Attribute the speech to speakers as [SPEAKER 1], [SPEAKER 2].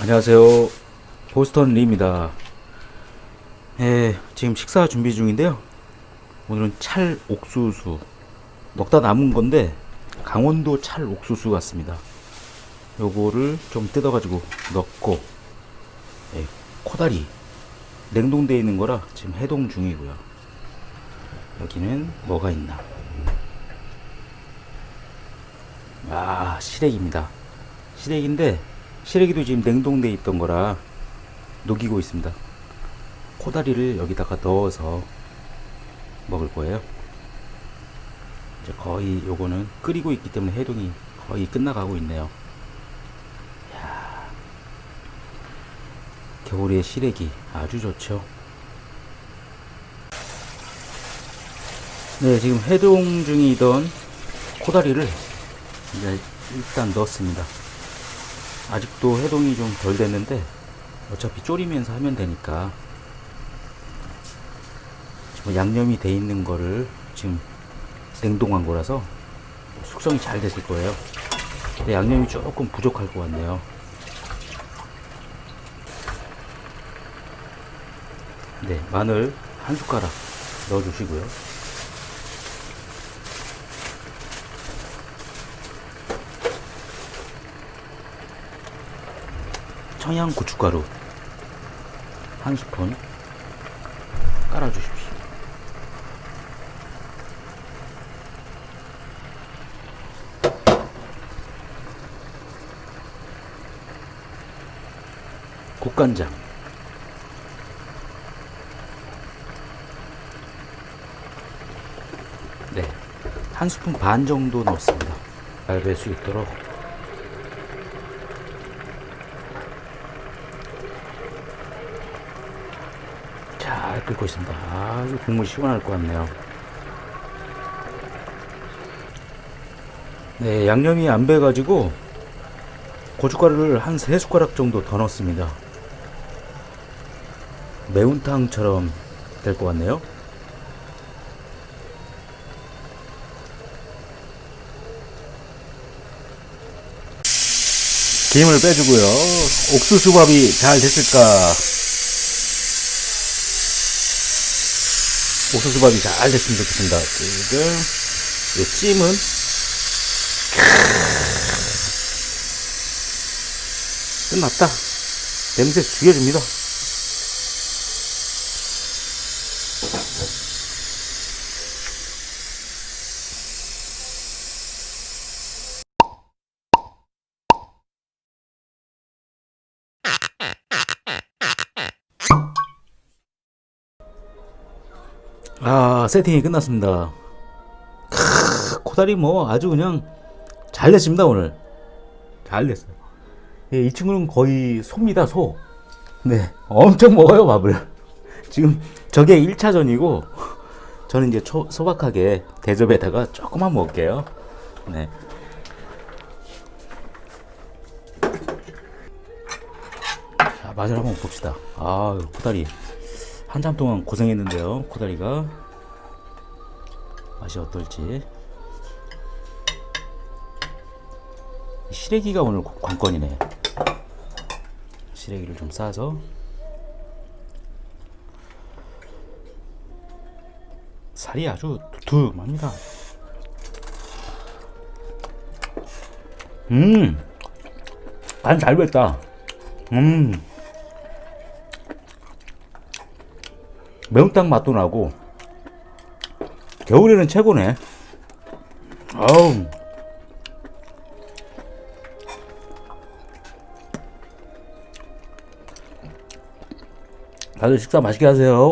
[SPEAKER 1] 안녕하세요. 보스턴 리입니다. 예, 지금 식사 준비 중인데요. 오늘은 찰 옥수수. 먹다 남은 건데, 강원도 찰 옥수수 같습니다. 요거를 좀 뜯어가지고 넣고, 예, 코다리. 냉동되어 있는 거라 지금 해동 중이고요. 여기는 뭐가 있나? 아, 시래기입니다. 시래기인데, 시래기도 지금 냉동돼 있던 거라 녹이고 있습니다. 코다리를 여기다가 넣어서 먹을 거예요. 이제 거의 요거는 끓이고 있기 때문에 해동이 거의 끝나가고 있네요. 이야, 겨울의 시래기 아주 좋죠. 네, 지금 해동 중이던 코다리를 이제 일단 넣었습니다. 아직도 해동이 좀 덜 됐는데 어차피 졸이면서 하면 되니까 지금 양념이 돼 있는 거를 지금 냉동한 거라서 숙성이 잘 됐을 거예요. 근데 양념이 조금 부족할 것 같네요. 네, 마늘 한 숟가락 넣어 주시고요. 청양 고춧가루 한 스푼 깔아 주십시오. 국간장 네, 한 스푼 반 정도 넣습니다. 잘될수 있도록 잘 끓고 있습니다. 아주 국물 시원할 것 같네요. 네, 양념이 안 배가지고 고춧가루를 한 세 숟가락 정도 더 넣습니다. 매운탕처럼 될 것 같네요. 김을 빼주고요. 옥수수밥이 잘 됐을까? 옥수수밥이 잘 됐으면 좋겠습니다. 지금 이 찜은 끝났다. 냄새 죽여줍니다. 아, 세팅이 끝났습니다. 크, 코다리 뭐 아주 그냥 잘 됐습니다, 오늘. 잘 됐어요. 예, 이 친구는 거의 소입니다, 소. 네, 엄청 먹어요, 밥을. 지금 저게 1차전이고, 저는 이제 초, 소박하게 대접에다가 조금만 먹을게요. 네. 자, 맛을 한번 봅시다. 아, 코다리. 한참 동안 고생했는데요, 코다리가. 맛이 어떨지. 시래기가 오늘 관건이네. 시래기를 좀 싸서 살이 아주 두툼합니다. 음, 간 잘 됐다. 음, 매운탕 맛도 나고 겨울에는 최고네. 아우. 다들 식사 맛있게 하세요.